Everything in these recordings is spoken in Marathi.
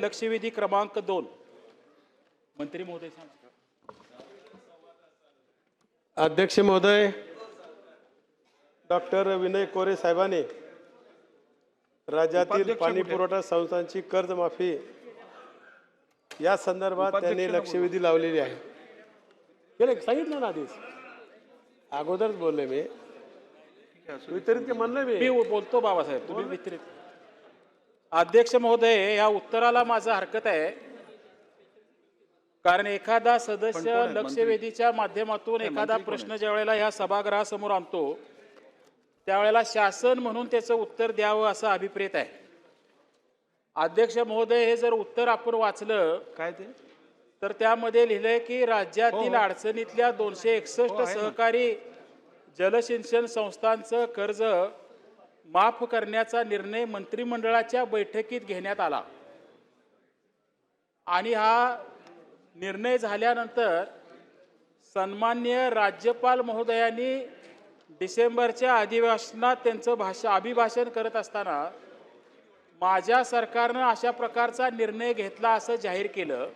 लक्षवेधी क्रमांक दोन. मंत्री महोदय अध्यक्ष महोदय डॉक्टर विनय कोरे साहेबांनी राज्यातील पाणी पुरवठा संस्थांची कर्जमाफी या संदर्भात त्यांनी लक्षवेधी लावलेली आहे. सांगितलं ना आधीच. अगोदरच बोलले मी. वितरित म्हणलं मी. मी बोलतो बाबासाहेब तुम्ही वितरित. अध्यक्ष महोदय या उत्तराला माझा हरकत आहे. कारण एखादा सदस्य लक्षवेधीच्या माध्यमातून एखादा प्रश्न ज्या वेळेला ह्या सभागृहासमोर आणतो त्यावेळेला शासन म्हणून त्याचं उत्तर द्यावं असं अभिप्रेत आहे. अध्यक्ष महोदय हे जर उत्तर आपण वाचलं काय ते? तर त्यामध्ये लिहिलंय की राज्यातील अडचणीतल्या दोनशे एकसष्ट सहकारी जलसिंचन संस्थांचं कर्ज माफ करण्याचा निर्णय मंत्रिमंडळाच्या बैठकीत घेण्यात आला. आणि हा निर्णय झाल्यानंतर सन्मान्य राज्यपाल महोदयांनी डिसेंबरच्या अधिवेशनात त्यांचं भाषा अभिभाषण करत असताना माझ्या सरकारनं अशा प्रकारचा निर्णय घेतला असं जाहीर केलं.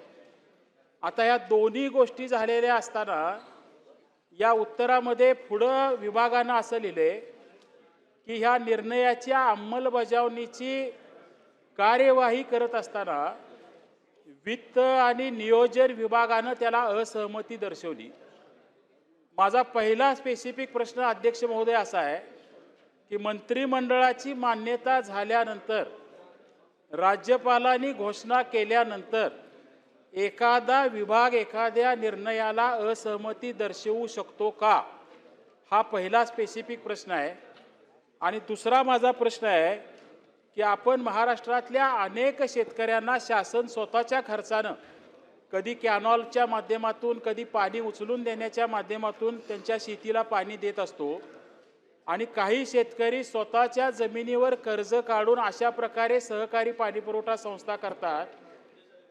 आता या दोन्ही गोष्टी झालेल्या असताना या उत्तरामध्ये पुढं विभागानं असं लिहिले की ह्या निर्णयाच्या अंमलबजावणीची कार्यवाही करत असताना वित्त आणि नियोजन विभागानं त्याला असहमती दर्शवली. माझा पहिला स्पेसिफिक प्रश्न अध्यक्ष महोदय असा आहे की मंत्रिमंडळाची मान्यता झाल्यानंतर राज्यपालांनी घोषणा केल्यानंतर एखादा विभाग एखाद्या निर्णयाला असहमती दर्शवू शकतो का? हा पहिला स्पेसिफिक प्रश्न आहे. आणि दुसरा माझा प्रश्न आहे की आपण महाराष्ट्रातल्या अनेक शेतकऱ्यांना शासन स्वतःच्या खर्चानं कधी कॅनॉलच्या माध्यमातून कधी पाणी उचलून देण्याच्या माध्यमातून त्यांच्या शेतीला पाणी देत असतो. आणि काही शेतकरी स्वतःच्या जमिनीवर कर्ज काढून अशा प्रकारे सहकारी पाणीपुरवठा संस्था करतात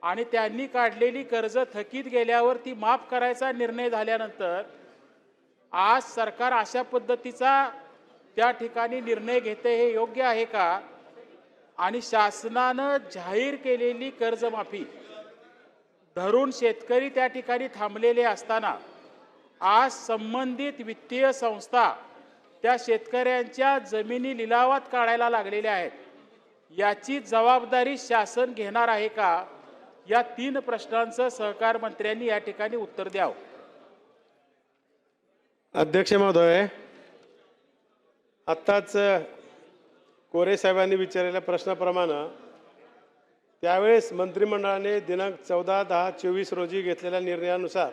आणि त्यांनी काढलेली कर्ज थकीत गेल्यावर ती माफ करायचा निर्णय झाल्यानंतर आज सरकार अशा पद्धतीचा त्या ठिकाणी निर्णय घेते हे योग्य आहे का? आणि शासनानं जाहीर केलेली कर्जमाफी धरून शेतकरी त्या ठिकाणी थांबलेले असताना आज संबंधित वित्तीय संस्था त्या शेतकऱ्यांच्या जमिनी लिलावात काढायला लागलेल्या आहेत. याची जबाबदारी शासन घेणार आहे का? या तीन प्रश्नांचं सहकार मंत्र्यांनी या ठिकाणी उत्तर द्यावं. अध्यक्ष महोदय आत्ताच कोरे साहेबांनी विचारलेल्या प्रश्नाप्रमाणे त्यावेळेस मंत्रिमंडळाने दिनांक चौदा दहा चोवीस रोजी घेतलेल्या निर्णयानुसार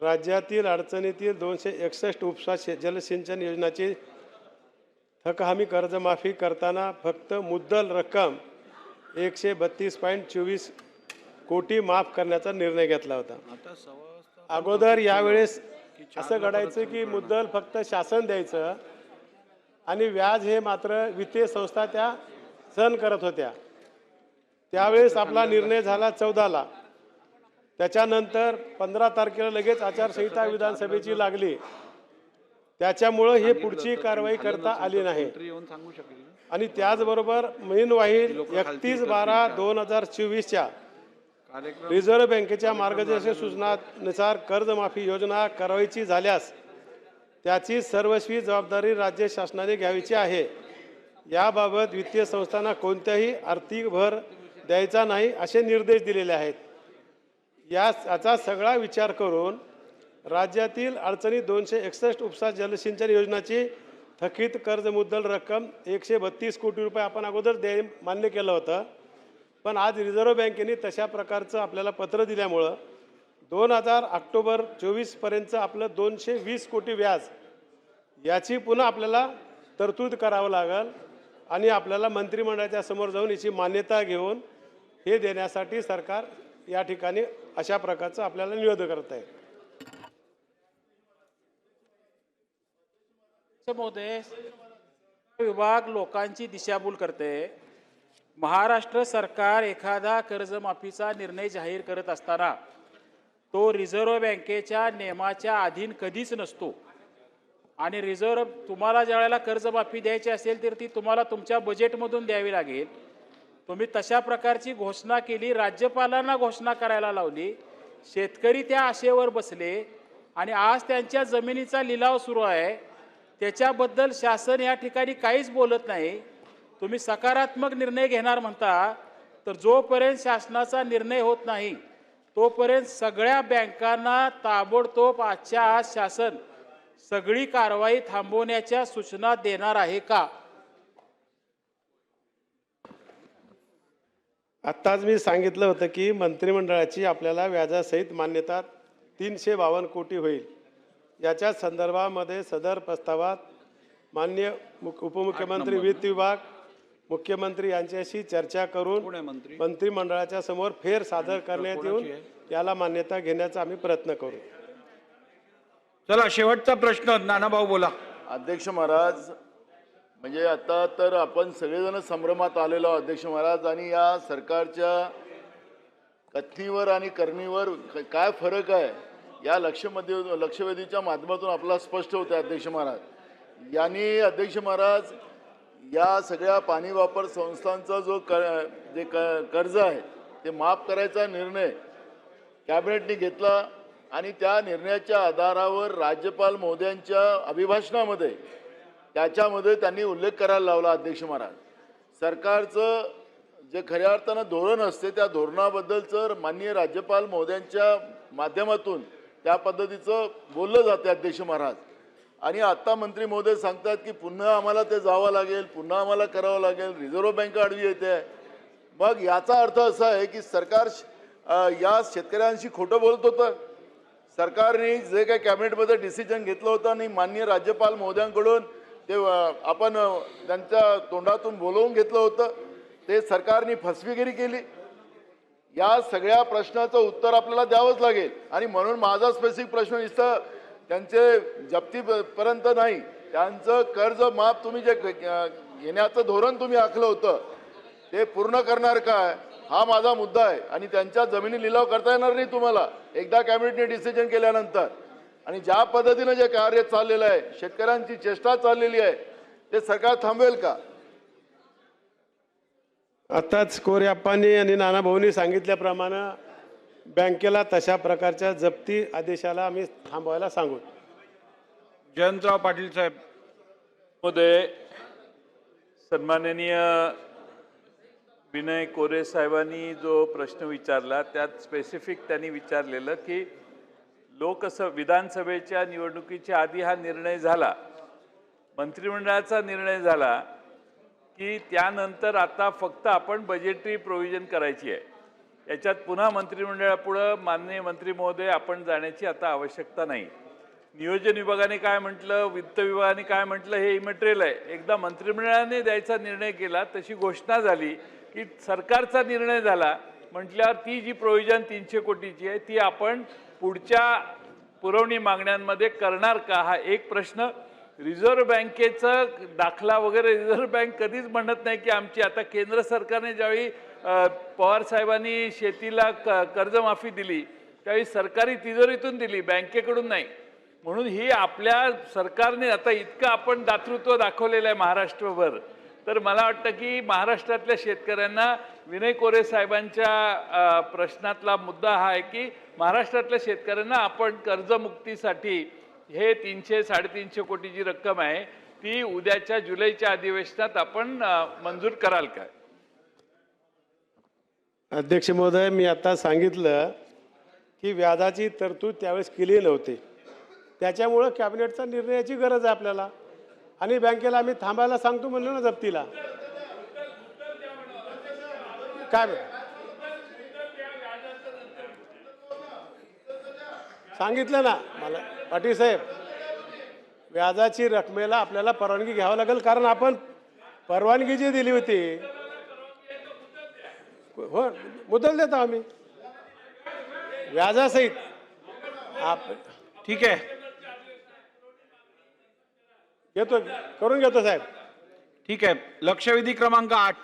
राज्यातील अडचणीतील दोनशे एकसष्ट उपसा शे जलसिंचन योजनाची थक हमी कर्जमाफी करताना फक्त मुद्दल रक्कम एकशे बत्तीस पॉईंट चोवीस कोटी माफ करण्याचा निर्णय घेतला होता. अगोदर यावेळेस असं घडायचं की मुद्दल फक्त शासन द्यायचं आणि व्याज हे मात्र वित्तीय संस्था त्या सहन करत होत्या. त्यावेळेस आपला निर्णय झाला चौदाला. त्याच्यानंतर पंधरा तारखेला लगेच आचारसंहिता विधानसभेची लागली. त्याच्यामुळं हे पुढची कारवाई करता आली नाही. आणि त्याचबरोबर मेन वाहील एकतीस बारा दोन हजार चोवीसच्या रिझर्व्ह बँकेच्या मार्गदर्शक सूचनानुसार कर्जमाफी योजना करावायची झाल्यास त्याची सर्वस्वी जबाबदारी राज्य शासनाने घ्यावीची आहे. याबाबत वित्तीय संस्थांना कोणत्याही आर्थिक भर द्यायचा नाही असे निर्देश दिलेले आहेत. या याचा सगळा विचार करून राज्यातील अडचणी दोनशे एकसष्ट उपसा जलसिंचन योजनाची थकीत कर्ज मुद्दल रक्कम एकशे बत्तीस कोटी रुपये आपण अगोदर दे मान्य केलं होतं. पण आज रिझर्व्ह बँकेने तशा प्रकारचं आपल्याला पत्र दिल्यामुळं दोन हजार ऑक्टोबर चोवीसपर्यंतचं आपलं दोनशे वीस कोटी व्याज याची पुन्हा आपल्याला तरतूद करावं लागेल आणि आपल्याला मंत्रिमंडळाच्या समोर जाऊन याची मान्यता घेऊन हे देण्यासाठी सरकार या ठिकाणी अशा प्रकारचं आपल्याला निवेदन करत आहे. महोदय. विभाग लोकांची दिशाभूल करते. महाराष्ट्र सरकार एखादा कर्जमाफीचा निर्णय जाहीर करत असताना तो रिझर्व्ह बँकेच्या नियमाच्या अधीन कधीच नसतो. आणि रिझर्व्ह तुम्हाला ज्या वेळेला कर्जमाफी द्यायची असेल तर ती तुम्हाला तुमच्या बजेटमधून द्यावी लागेल. तुम्ही तशा प्रकारची घोषणा केली राज्यपालांना घोषणा करायला लावली शेतकरी त्या आशेवर बसले आणि आज त्यांच्या जमिनीचा लिलाव सुरू आहे. त्याच्याबद्दल शासन या ठिकाणी काहीच बोलत नाही. तुम्ही सकारात्मक निर्णय घेणार म्हणता तर जोपर्यंत शासनाचा निर्णय होत नाही तोपर्यंत सगळ्या बँकांना ताबडतोब आजच्या आज शासन सगळी कारवाई थांबवण्याच्या सूचना देणार आहे का? आत्ताच मी सांगितलं होतं की मंत्रिमंडळाची आपल्याला व्याजासहित मान्यता तीनशे बावन्न कोटी होईल. याच्या संदर्भामध्ये सदर प्रस्तावात मान्य मुख- उपमुख्यमंत्री वित्त विभाग मुख्यमंत्री यांच्याशी चर्चा करून मंत्रिमंडळाच्या समोर फेर सादर करण्यात येऊन याला मान्यता घेण्याचा आम्ही प्रयत्न करू. चला शेवटचा प्रश्न नानाभाऊ बोला. अध्यक्ष महाराज म्हणजे आता तर आपण सगळेजण संभ्रमात आलेलो अध्यक्ष महाराज आणि या सरकारच्या कथनीवर आणि करणीवर काय फरक आहे? या लक्षमध्ये लक्षवेधीच्या माध्यमातून आपल्याला स्पष्ट होतं अध्यक्ष महाराज. यांनी अध्यक्ष महाराज या सगळ्या पाणी वापर संस्थांचा जो क जे क कर्ज आहे ते माफ करायचा निर्णय कॅबिनेटने घेतला आणि त्या निर्णयाच्या आधारावर राज्यपाल महोदयांच्या अभिभाषणामध्ये त्याच्यामध्ये त्यांनी उल्लेख करायला लावला अध्यक्ष महाराज. सरकारचं जे खऱ्या अर्थानं धोरण असते त्या धोरणाबद्दलचं माननीय राज्यपाल महोदयांच्या माध्यमातून त्या पद्धतीचं बोललं जाते अध्यक्ष महाराज. आणि आत्ता मंत्री महोदय सांगतात की पुन्हा आम्हाला ते जावं लागेल पुन्हा आम्हाला करावं लागेल रिझर्व्ह बँक आडवी येते. मग याचा अर्थ असा आहे की सरकार या शेतकऱ्यांशी खोटं बोलत होतं. सरकारने जे काही कॅबिनेटमध्ये डिसिजन घेतलं होतं आणि माननीय राज्यपाल महोदयांकडून ते आपण त्यांच्या तोंडातून बोलवून घेतलं होतं. ते सरकारने फसवेगिरी केली. या सगळ्या प्रश्नाचं उत्तर आपल्याला द्यावंच लागेल. आणि म्हणून माझा स्पेसिफिक प्रश्न इथं त्यांचे जप्तीपर्यंत नाही. त्यांचं कर्ज माफ तुम्ही जे घेण्याचं धोरण तुम्ही आखलं होतं ते पूर्ण करणार काय? हा माझा मुद्दा आहे. आणि त्यांच्या जमिनी लिलाव करता येणार नाही तुम्हाला. एकदा कॅबिनेटने डिसिजन केल्यानंतर. आणि ज्या पद्धतीनं जे कार्य चाललेलं आहे शेतकऱ्यांची चेष्टा चाललेली आहे ते सरकार थांबवेल का? आताच कोर्याप्पांनी आणि नाना भाऊंनी सांगितल्याप्रमाणे बँकेला तशा प्रकारच्या जप्ती आदेशाला आम्ही थांबवायला सांगू. जयंतराव पाटील साहेब. महोदय सन्माननीय विनय कोरे साहेबांनी जो प्रश्न विचारला त्यात स्पेसिफिक त्यांनी विचारलेलं की लोकस विधानसभेच्या निवडणुकीच्या आधी हा निर्णय झाला. मंत्रिमंडळाचा निर्णय झाला की त्यानंतर आता फक्त आपण बजेटरी प्रोव्हिजन करायची आहे. याच्यात पुन्हा मंत्रिमंडळापुढं माननीय मंत्री महोदय आपण जाण्याची आता आवश्यकता नाही. नियोजन विभागाने काय म्हटलं वित्त विभागाने काय म्हटलं हे इमटेरियल आहे. एकदा मंत्रिमंडळाने द्यायचा निर्णय केला तशी घोषणा झाली की सरकारचा निर्णय झाला म्हटल्यावर ती जी प्रोव्हिजन तीनशे कोटीची आहे ती आपण पुढच्या पुरवणी मागण्यांमध्ये करणार का हा एक प्रश्न. रिझर्व्ह बँकेचं दाखला वगैरे रिझर्व्ह बँक कधीच म्हणत नाही की आमची आता केंद्र सरकारने ज्यावेळी पवार साहेबांनी शेतीला क कर्जमाफी दिली. त्यावेळी सरकारी तिजोरीतून दिली बँकेकडून नाही. म्हणून ही आपल्या सरकारने आता इतकं आपण दातृत्व दाखवलेलं आहे महाराष्ट्रभर. तर मला वाटतं की महाराष्ट्रातल्या शेतकऱ्यांना विनय कोरे साहेबांच्या प्रश्नातला मुद्दा हा आहे की महाराष्ट्रातल्या शेतकऱ्यांना आपण कर्जमुक्तीसाठी हे तीनशे साडेतीनशे कोटी जी रक्कम आहे ती उद्याच्या जुलैच्या अधिवेशनात आपण मंजूर कराल काय अध्यक्ष महोदय मी आता सांगितलं की व्याजाची तरतूद त्यावेळेस केली नव्हती त्याच्यामुळं कॅबिनेटचा निर्णयाची गरज आहे आपल्याला. आणि बँकेला आम्ही थांबायला सांगतो म्हणलो ना जप्तीला. काय सांगितलं ना मला. पाटील साहेब व्याजाची रकमेला आपल्याला परवानगी घ्यावं लागेल कारण आपण परवानगी जी दिली होती हो मुदल देतो आम्ही. व्याजासहित. आप ठीक आहे. घेतो करून घेतो साहेब. ठीक आहे. लक्षवेधी क्रमांक आठ.